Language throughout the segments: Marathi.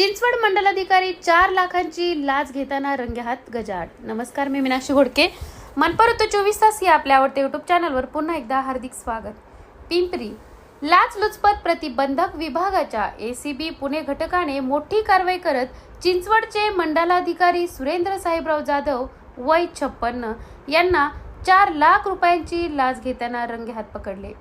चिंचवड मंडलाधिकारी चार लाखांची लाच घेताना रंगेहात गजाड नमस्कार मी मीनाक्षी घोडके. मनपरत चोवीस तास या आपल्या आवडते युट्यूब चॅनलवर पुन्हा एकदा हार्दिक स्वागत. पिंपरी लाच लुचपत प्रतिबंधक विभागाच्या ए सी बी पुणे घटकाने मोठी कारवाई करत चिंचवडचे मंडलाधिकारी सुरेंद्र साहेबराव जाधव वय छप्पन्न यांना चार लाख रुपयांची लाच घेताना रंगेहात पकडले.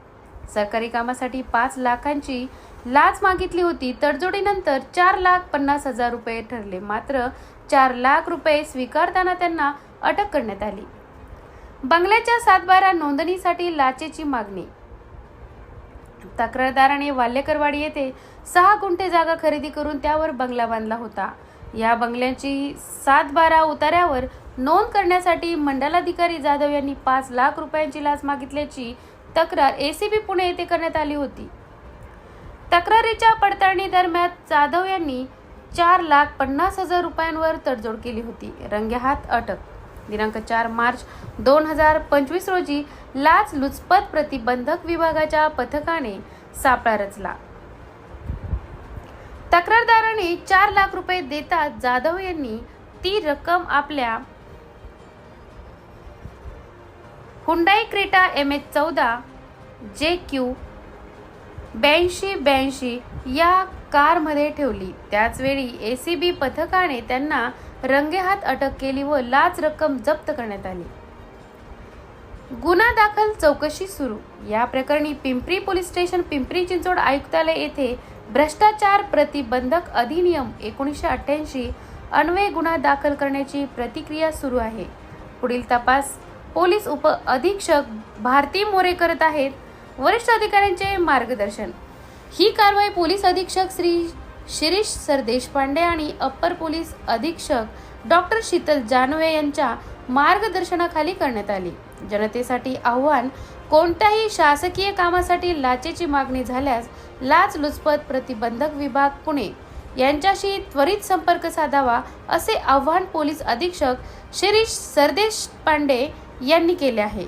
सरकारी कामासाठी पाच लाखांची लाच मागितली होती. तडजोडीनंतर चार लाख पन्नास हजार रुपये ठरले. मात्र चार लाख रुपये स्वीकारताना त्यांना अटक करण्यात आली. बंगल्याच्या सातबारा नोंदणीसाठी लाचेची मागणी. तक्रारदाराने वाल्यकरवाडी येथे सहा गुंठे जागा खरेदी करून त्यावर बंगला बांधला होता. या बंगल्याची सातबारा उतार्यावर नोंद करण्यासाठी मंडलाधिकारी जाधव यांनी पाच लाख रुपयांची लाच मागितल्याची तक्रार ए सी बी पुणे येथे करण्यात आली होती. तक्रारीच्या पडताळणी दरम्यान जाधव यांनी चार लाख पन्नास हजार रुपयांवर तडजोड केली होती. रंगेहात अटक. दिनांक चार मार्च दोन हजार पंचवीस रोजी लाच लुचपत प्रतिबंधक विभागाच्या पथकाने सापळा रचला. तक्रारदाराने चार लाख रुपये देताच जाधव यांनी ती रक्कम आपल्या हुंडाई क्रेटा एम एच चौदा जे क्यू ब्याऐंशी ब्याऐंशी या कारमध्ये ठेवली. त्याचवेळी ए सी बी पथकाने त्यांना रंगेहात अटक केली व लाच रक्कम जप्त करण्यात आली. गुन्हा दाखल चौकशी सुरू. या प्रकरणी पिंपरी पोलीस स्टेशन पिंपरी चिंचवड आयुक्तालय येथे भ्रष्टाचार प्रतिबंधक अधिनियम एकोणीसशे अठ्ठ्याऐंशी अन्वये गुन्हा दाखल करण्याची प्रतिक्रिया सुरू आहे. पुढील तपास पोलीस उप अधीक्षक भारती मोरे करत आहेत वरिष्ठ अधिकाऱ्यांचे मार्गदर्शन. ही कारवाई पोलीस अधीक्षक श्री शिरीष सरदेशपांडे आणि अप्पर पोलीस अधीक्षक डॉक्टर शीतल जानवे यांच्या मार्गदर्शनाखाली करण्यात आली. जनतेसाठी आव्हान कोणत्याही शासकीय कामासाठी लाचेची मागणी झाल्यास लाच लुचपत प्रतिबंधक विभाग पुणे यांच्याशी त्वरित संपर्क साधावा असे आव्हान पोलीस अधीक्षक शिरीष सरदेश पांडे यांनी केले आहे.